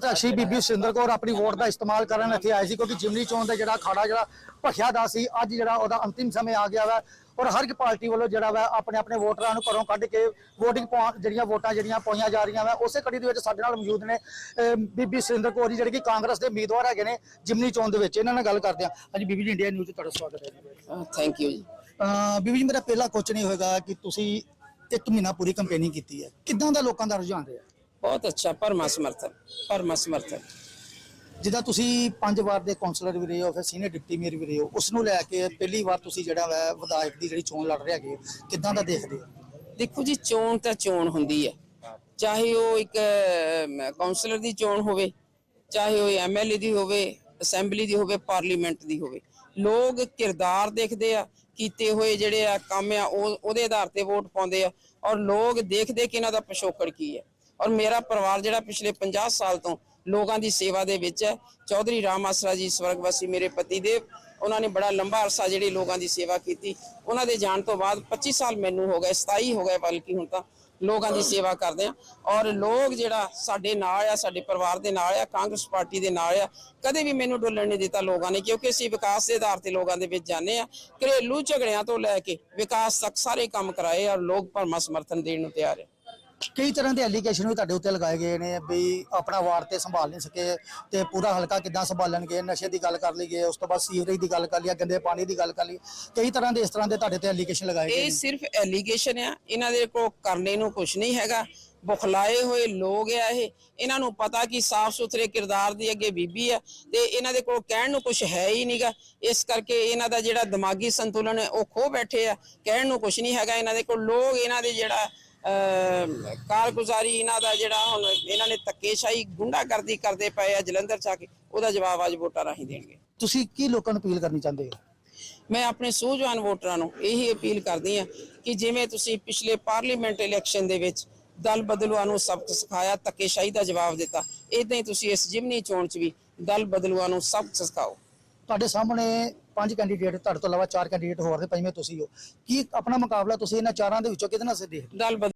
ਪ੍ਰਤੀਸ਼ੀ ਬੀਬੀ ਸੁਰਿੰਦਰ ਕੌਰ ਆਪਣੀ ਵੋਟ ਦਾ ਇਸਤੇਮਾਲ ਕਰਨ ਇੱਥੇ ਆਏ ਸੀ ਕਿਉਂਕਿ ਜਿਮਨੀ ਚੋਣ ਦਾ ਜਿਹੜਾ ਖਾੜਾ ਜਿਹੜਾ ਭਖਿਆ ਦਾ ਸੀ ਅੱਜ ਜਿਹੜਾ ਉਹਦਾ ਅੰਤਿਮ ਸਮੇਂ ਆ ਗਿਆ ਵਾ ਔਰ ਹਰ ਇੱਕ ਪਾਰਟੀ ਵੱਲੋਂ ਜਿਹੜਾ ਵਾ ਆਪਣੇ ਆਪਣੇ ਵੋਟਰਾਂ ਨੂੰ ਘਰੋਂ ਕੱਢ ਕੇ VOTING ਪਵਾ ਜਿਹੜੀਆਂ ਵੋਟਾਂ ਜਿਹੜੀਆਂ ਪਾਈਆਂ ਜਾ ਰਹੀਆਂ ਵਾ ਉਸੇ ਕੜੀ ਦੇ ਵਿੱਚ ਸਾਡੇ ਨਾਲ ਮੌਜੂਦ ਨੇ ਬੀਬੀ ਸੁਰਿੰਦਰ ਕੌਰ ਜੀ ਜਿਹੜੇ ਕਿ ਕਾਂਗਰਸ ਦੇ ਉਮੀਦਵਾਰ ਹੈਗੇ ਨੇ ਜਿਮਨੀ ਚੋਣ ਦੇ ਵਿੱਚ। ਇਹਨਾਂ ਨਾਲ ਗੱਲ ਕਰਦੇ ਹਾਂ। ਹਾਂਜੀ ਬੀਬੀ ਜੀ ਇੰਡੀਆ ਨਿਊਜ਼ 'ਚ ਤੁਹਾਡਾ ਸਵਾਗਤ ਹੈ ਥੈਂਕ ਯੂ ਜੀ। ਬੀਬੀ ਜੀ ਮੇਰਾ ਪਹਿਲਾ ਕੁਐਸਚਨ ਇਹ ਹੋਏਗਾ ਕਿ ਤੁਸੀਂ ਇੱਕ ਮਹੀਨਾ ਪੂਰੀ ਕੰਪੇਨਿੰਗ ਕੀਤੀ ਹੈ। ਕਿੱਦਾਂ ਦਾ ਲੋਕਾਂ ਦਾ ਰੁਝਾਨ ਰਿਹਾ? ਬਹੁਤ ਅੱਛਾ ਪਰਮਾ ਸਮਰਥਨ ਪਰਮਾ ਸਮਰਥਨ ਜਿੱਦਾਂ ਤੁਸੀਂ ਪੰਜ ਵਾਰ ਦੇ ਕਾਉਂਸਲਰ ਵੀ ਰਹੇ ਹੋ ਫਿਰ ਸੀਨੀਅਰ ਡਿਪਟੀ ਮੇਅਰ ਵੀ ਰਹੇ ਹੋ ਉਸ ਨੂੰ ਲੈ ਕੇ ਪਹਿਲੀ ਵਾਰ ਤੁਸੀਂ ਜਿਹੜਾ ਵਾ ਵਿਧਾਇਕ ਦੀ ਜਿਹੜੀ ਚੋਣ ਲੜ ਰਹੇ ਹੈਗੇ ਹੋ, ਕਿੱਦਾਂ ਦਾ ਦੇਖਦੇ ਹੋ? ਦੇਖੋ ਜੀ ਚੋਣ ਤਾਂ ਚੋਣ ਹੁੰਦੀ ਹੈ। ਚਾਹੇ ਉਹ ਇੱਕ ਕਾਉਂਸਲਰ ਦੀ ਚੋਣ ਹੋਵੇ ਚਾਹੇ ਉਹ ਐਮਐਲਏ ਦੀ ਹੋਵੇ ਅਸੈਂਬਲੀ ਦੀ ਹੋਵੇ ਪਾਰਲੀਮੈਂਟ ਦੀ ਹੋਵੇ। ਲੋਕ ਕਿਰਦਾਰ ਦੇਖਦੇ ਆ ਕੀਤੇ ਹੋਏ ਜਿਹੜੇ ਆ ਕੰਮ ਆ ਉਹ ਉਹਦੇ ਆਧਾਰ ਤੇ ਵੋਟ ਪਾਉਂਦੇ ਆ। ਔਰ ਲੋਕ ਦੇਖਦੇ ਕਿ ਇਹਨਾਂ ਦਾ ਪਿਛੋਕੜ ਕੀ ਹੈ। ਔਰ ਮੇਰਾ ਪਰਿਵਾਰ ਜਿਹੜਾ ਪਿਛਲੇ 50 ਸਾਲ ਤੋਂ ਲੋਕਾਂ ਦੀ ਸੇਵਾ ਦੇ ਵਿੱਚ ਹੈ, ਚੌਧਰੀ ਰਾਮ ਆਸਰਾ ਜੀ ਸਵਰਗਵਾਸੀ ਮੇਰੇ ਪਤੀ ਦੇਵ ਉਹਨਾਂ ਨੇ ਬੜਾ ਲੰਬਾ ਅਰਸਾ ਜਿਹੜੀ ਲੋਕਾਂ ਦੀ ਸੇਵਾ ਕੀਤੀ। ਉਹਨਾਂ ਦੇ ਜਾਣ ਤੋਂ ਬਾਅਦ 25 ਸਾਲ ਮੈਨੂੰ ਹੋ ਗਏ 27 ਹੋ ਗਏ ਬਲਕਿ ਹੁਣ ਤਾਂ ਲੋਕਾਂ ਦੀ ਸੇਵਾ ਕਰਦੇ ਆ ਔਰ ਲੋਕ ਜਿਹੜਾ ਸਾਡੇ ਨਾਲ ਆ, ਸਾਡੇ ਪਰਿਵਾਰ ਦੇ ਨਾਲ ਆ, ਕਾਂਗਰਸ ਪਾਰਟੀ ਦੇ ਨਾਲ ਆ, ਕਦੇ ਵੀ ਮੈਨੂੰ ਡੁੱਲਣ ਨਹੀਂ ਦਿੱਤਾ ਲੋਕਾਂ ਨੇ, ਕਿਉਂਕਿ ਅਸੀਂ ਵਿਕਾਸ ਦੇ ਆਧਾਰ ਤੇ ਲੋਕਾਂ ਦੇ ਵਿੱਚ ਜਾਂਦੇ ਆ ਘਰੇਲੂ ਝਗੜਿਆਂ ਤੋਂ ਲੈ ਕੇ ਵਿਕਾਸ ਤੱਕ ਸਾਰੇ ਕੰਮ ਕਰਾਏ ਔਰ ਲੋਕ ਭਰਮਾ ਸਮਰਥਨ ਦੇਣ ਨੂੰ ਤਿਆਰ ਹੈ। ਕਈ ਤਰ੍ਹਾਂ ਦੇ ਐਲੀਗੇਸ਼ਨ ਵੀ ਤੁਹਾਡੇ ਉੱਤੇ ਲਗਾਏ ਗਏ ਨੇ ਵੀ ਆਪਣਾ ਵਾਰਡ ਤੇ ਸੰਭਾਲ ਨਹੀਂ ਸਕੇ ਤੇ ਪੂਰਾ ਹਲਕਾ ਕਿੱਦਾਂ ਸੰਭਾਲਣਗੇ ਨਸ਼ੇ ਦੀ ਗੱਲ ਕਰ ਲਈ ਗਈ ਉਸ ਤੋਂ ਬਾਅਦ ਸੀਵਰੇਜ ਦੀ ਗੱਲ ਕਰ ਲਈ ਗੰਦੇ ਪਾਣੀ ਦੀ ਗੱਲ ਕਰ ਲਈ ਕਈ ਤਰ੍ਹਾਂ ਦੇ ਇਸ ਤਰ੍ਹਾਂ ਦੇ ਤੁਹਾਡੇ ਤੇ ਐਲੀਗੇਸ਼ਨ ਲਗਾਏ ਗਏ ਇਹ ਨੇ। ਸਿਰਫ ਐਲੀਗੇਸ਼ਨ ਆ ਇਹਨਾਂ ਦੇ ਕੋਲ ਕਰਨੇ ਨੂੰ ਕੁਝ ਨਹੀਂ ਹੈਗਾ ਬੁਖਲਾਏ ਹੋਏ ਲੋਕ ਆ ਇਹ ਇਹਨਾਂ ਨੂੰ ਪਤਾ ਕਿ ਸਾਫ਼ ਸੁਥਰੇ ਕਿਰਦਾਰ ਦੀ ਅੱਗੇ ਬੀਬੀ ਆ ਤੇ ਇਹਨਾਂ ਦੇ ਕੋਲ ਕਹਿਣ ਨੂੰ ਕੁਝ ਹੈ ਹੀ ਨਹੀਂਗਾ ਇਸ ਕਰਕੇ ਇਹਨਾਂ ਦਾ ਜਿਹੜਾ ਦਿਮਾਗੀ ਸੰਤੁਲਨ ਹੈ ਉਹ ਖੋ ਬੈਠੇ ਆ ਕਹਿਣ ਨੂੰ ਕੁਝ ਨਹੀਂ ਹੈਗਾ ਇਹਨਾਂ ਦੇ ਕੋਲ ਲੋਕ ਇਹਨਾਂ ਦੇ ਜਿਹੜਾ ਕਾਰਗੁਜ਼ਾਰੀ ਇਹਨਾਂ ਦਾ ਜਿਹੜਾ ਹੁਣ ਇਹਨਾਂ ਨੇ ਧੱਕੇਸ਼ਾਹੀ ਗੁੰਡਾਗਰਦੀ ਕਰਦੇ ਪਏ ਆ ਜਲੰਧਰ ਚ ਆ ਕੇ ਉਹਦਾ ਜਵਾਬ ਅੱਜ ਵੋਟਾਂ ਰਾਹੀਂ ਦੇਣਗੇ। ਤੁਸੀਂ ਕੀ ਲੋਕਾਂ ਨੂੰ ਅਪੀਲ ਕਰਨੀ ਚਾਹੁੰਦੇ ਹੋ? ਮੈਂ ਆਪਣੇ ਸੂਝਵਾਨ ਵੋਟਰਾਂ ਨੂੰ ਇਹੀ ਅਪੀਲ ਕਰਦੀ ਹਾਂ ਕਿ ਜਿਵੇਂ ਤੁਸੀਂ ਪਿਛਲੇ ਪਾਰਲੀਮੈਂਟ ਇਲੈਕਸ਼ਨ ਦੇ ਵਿੱਚ ਦਲ ਬਦਲੂਆਂ ਨੂੰ ਸਬਕ ਸਿਖਾਇਆ ਧੱਕੇਸ਼ਾਹੀ ਦਾ ਜਵਾਬ ਦਿੱਤਾ ਇਦਾਂ ਹੀ ਤੁਸੀਂ ਇਸ ਜਿਮਨੀ ਚੋਣ 'ਚ ਵੀ ਦਲ ਬਦਲੂਆਂ ਨੂੰ ਸਬਕ ਸਿਖਾਓ। ਤੁਹਾਡੇ ਸਾਹਮਣੇ ਪੰਜ ਕੈਂਡੀਡੇਟ ਤੁਹਾਡੇ ਤੋਂ ਇਲਾਵਾ ਚਾਰ ਕੈਂਡੀਡੇਟ ਹੋਰ ਨੇ ਪੰਜਵੇਂ ਤੁਸੀਂ ਹੋ। ਕੀ ਆਪਣਾ ਮੁਕਾਬਲਾ ਤੁਸੀਂ ਇਹਨਾਂ ਚਾਰਾਂ ਦੇ ਵਿੱਚੋਂ ਕਿਹਦੇ ਨਾਲ ਸੇ ਦੇਖਦੇ ਹੋ? ਦਲ ਬਦਲੂਆਂ